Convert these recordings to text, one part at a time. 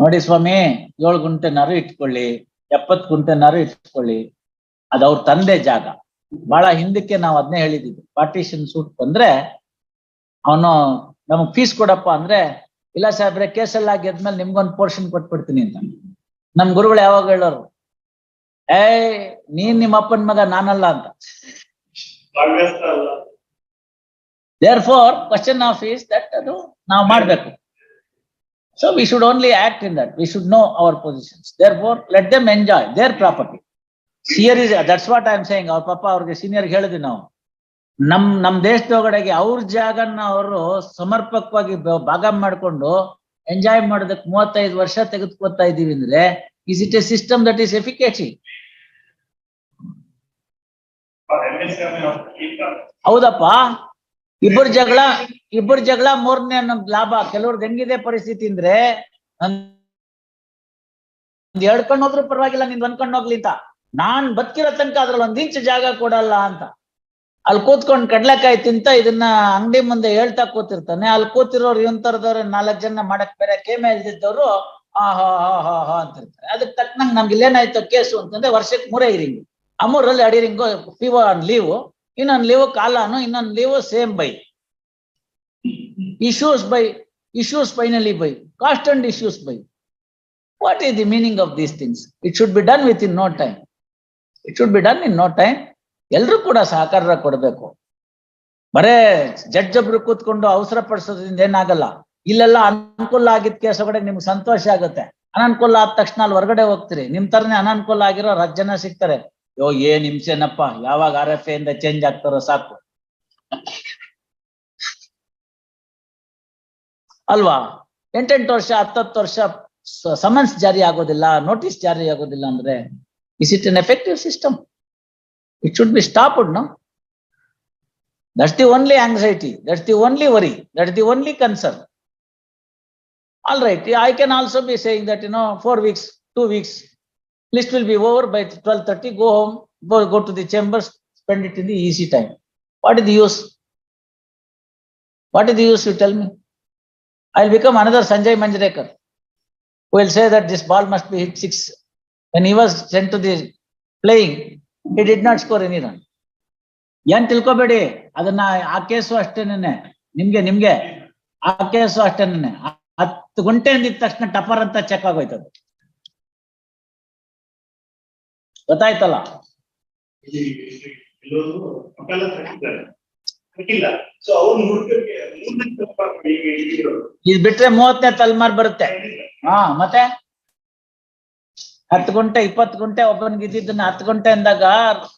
ನೋಡಿ ಸ್ವಾಮಿ ಏಳು ಗುಂಟೆನಾರು ಇಟ್ಕೊಳ್ಳಿ ಎಪ್ಪತ್ ಗುಂಟೆನಾರು ಇಟ್ಕೊಳ್ಳಿ ಅದು ಅವ್ರ ತಂದೆ ಜಾಗ. ಬಹಳ ಹಿಂದಕ್ಕೆ ನಾವು ಅದನ್ನೇ ಹೇಳಿದಿದ್ದು. ಪಾರ್ಟಿಷನ್ ಸೂಟ್ ಬಂದ್ರೆ ಅವನು ನಮಗ್ ಫೀಸ್ ಕೊಡಪ್ಪ ಅಂದ್ರೆ ಇಲ್ಲ ಸಾಹೇಬ್ರೆ ಕೇಸಲ್ಲಿ ಆಗಿದ್ಮೇಲೆ ನಿಮ್ಗೊಂದು ಪೋರ್ಷನ್ ಕೊಟ್ಬಿಡ್ತೀನಿ ಅಂತ. ನಮ್ ಗುರುಗಳು ಯಾವಾಗ ಹೇಳೋರು? ಏ ನೀನ್ ನಿಮ್ಮ ಅಪ್ಪನ ಮಗ ನಾನಲ್ಲ ಅಂತ. Therefore question of is that ಅದು ನಾವು ಮಾಡ್ಬೇಕು. So we should only act in that we should know our positions therefore let them enjoy their property sir is that's what I am ಅವ್ರ ಪಾಪ ಅವ್ರಿಗೆ ಸೀನಿಯರ್ ಹೇಳಿದ್ವಿ ನಾವು. ನಮ್ ನಮ್ ದೇಶದೊಳಗಡೆಗೆ ಅವ್ರ ಜಾಗನ ಅವರು ಸಮರ್ಪಕವಾಗಿ ಭಾಗ ಮಾಡಿಕೊಂಡು ಎಂಜಾಯ್ ಮಾಡೋದಕ್ಕೆ ಮೂವತ್ತೈದು ವರ್ಷ ತೆಗೆದುಕೊತಾ ಇದೀವಿ ಅಂದ್ರೆ is it a system that is efficacy MSME of people. ಹೌದಪ್ಪ. ಇಬ್ಬರ ಜಗಳ ಇಬ್ಬರ ಜಗಳ ಮೂರನೇ ನಮ್ ಲಾಭ. ಕೆಲವ್ರದ್ದು ಹೆಂಗಿದೆ ಪರಿಸ್ಥಿತಿ ಅಂದ್ರೆ ಒಂದ್ ಹೇಳ್ಕೊಂಡು ಹೋದ್ರು ಪರವಾಗಿಲ್ಲ, ನಿಂದ್ ಅನ್ಕೊಂಡು ಹೋಗ್ಲಿ ಅಂತ. ನಾನ್ ಬದುಕಿರೋ ತನಕ ಅದ್ರಲ್ಲಿ ಒಂದ್ ಇಂಚ್ ಜಾಗ ಕೊಡಲ್ಲ ಅಂತ. ಅಲ್ಲಿ ಕೂತ್ಕೊಂಡ್ ಕಡ್ಲೆಕಾಯಿ ತಿಂತ ಇದನ್ನ ಅಂಗಡಿ ಮುಂದೆ ಹೇಳ್ತಾ ಕೂತಿರ್ತಾನೆ. ಅಲ್ಲಿ ಕೂತಿರೋರು ಇವನ್ ತರದವ್ರು ನಾಲ್ಕ್ ಜನ ಮಾಡಕ್ ಬೇರೆ ಕೇಮ ಇಲ್ದಿದ್ದವ್ರು ಆ, ಹಾ ಹಾ ಹಾ ಹಾ ಅಂತಿರ್ತಾರೆ. ಅದಕ್ಕೆ ತಕ್ಕನಂಗ್ ನಮ್ಗೆ ಇಲ್ಲೇನಾಯ್ತು ಕೇಸು ಅಂತಂದ್ರೆ ವರ್ಷಕ್ಕೆ ಮೂರೇ ಇರಿಂಗು ಅಮೂರಲ್ಲಿ ಮೂರಲ್ಲಿ ಅಡಿರಿಂಗು ಫೀವರ್ ಆನ್ ಲೀವು ಇನ್ನೊಂದು ಲೀವ್ ಕಾಲಾನು, ಇನ್ನೊಂದು leave same by. Issues by issues finally by cost and issues by what is the meaning of these things? It should be done within no time. It should be done in no time. ಎಲ್ಲರೂ ಕೂಡ ಸಹಕಾರ ಕೊಡಬೇಕು. ಬರೇ judge ಒಬ್ರು ಕೂತ್ಕೊಂಡು ಅವಸರ ಪಡಿಸೋದ್ರಿಂದ ಏನಾಗಲ್ಲ. ಇಲ್ಲೆಲ್ಲ ಅನುಕೂಲ ಆಗಿದ್ ಕೇಸ್ ಒಳಗಡೆ ನಿಮ್ಗೆ ಸಂತೋಷ ಆಗುತ್ತೆ. ಅನನುಕೂಲ ಆದ ತಕ್ಷಣ ಅಲ್ಲಿ ಹೊರಗಡೆ ಹೋಗ್ತೀರಿ. ನಿಮ್ ತರನೇ ಅನನುಕೂಲ ಆಗಿರೋ ರಾಜ್ಯನ ಸಿಗ್ತಾರೆ. ಯೋ ಏನ್ ಹಿಂಸೆನಪ್ಪ ಯಾವಾಗ ಆರ್ ಎಫ್ ಇಂದ ಚೇಂಜ್ ಆಗ್ತಾರೋ ಸಾಕು. ಅಲ್ವಾ? ಎಂಟೆಂಟು ವರ್ಷ, ಹತ್ತತ್ತು ವರ್ಷ ಸಮನ್ಸ್ ಜಾರಿ ಆಗೋದಿಲ್ಲ ನೋಟಿಸ್ ಜಾರಿ ಆಗೋದಿಲ್ಲ ಅಂದ್ರೆ is it an effective system it should be stopped no that's the only anxiety that's the only worry that's the only concern all right I can also be saying that you know four weeks two weeks list will be over by twelve thirty, go home, go, go to the chambers, spend it in the easy time. What is the use? What is the use, you tell me? I'll become another Sanjay Manjrekar. Who will say that this ball must be hit six. When he was sent to the playing, he did not score any run. ಏನ್ ತಿಳ್ಕೊಬೇಡಿ ಅದನ್ನ ಆ case ಅಷ್ಟೇನೆ ನಿಮ್ಗೆ ನಿಮ್ಗೆ ಆ case ಅಷ್ಟೇನೆ ಹತ್ತು ಗಂಟೆ ಅಂದಿದ ತಕ್ಷಣ ಟಪರ್ ಅಂತ ಚೆಕ್ ಆಗೋಯ್ತದೆ ಇಟ್ಟಿರೋದು. ಇದ್ ಬಿಟ್ರೆ ಮೂವತ್ತನೇ ತಲೆಮಾರು ಬರುತ್ತೆ. ಹಾ ಮತ್ತೆ? ಹತ್ತು ಗಂಟೆ ಇಪ್ಪತ್ತು ಗಂಟೆ ಓಪನ್ ಇದ್ದಿದ್ದನ್ನ ಹತ್ತು ಗಂಟೆ ಅಂದಾಗ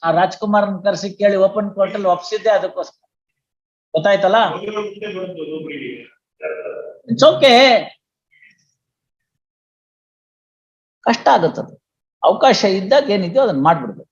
ಆ ರಾಜ್ಕುಮಾರ್ನ ಕರ್ಸಿ ಕೇಳಿ ಓಪನ್ ಕೋರ್ಟ್ ಅಲ್ಲಿ ಒಪ್ಸಿದ್ದೆ ಅದಕ್ಕೋಸ್ಕರ. ಗೊತ್ತಾಯ್ತಲ್ಲ? ಇಟ್ಸ್ ಓಕೆ ಕಷ್ಟ ಆಗುತ್ತದು. ಅವಕಾಶ ಇದ್ದಾಗ ಏನಿದೆಯೋ ಅದನ್ನ ಮಾಡ್ಬಿಡ್ಬೇಕು.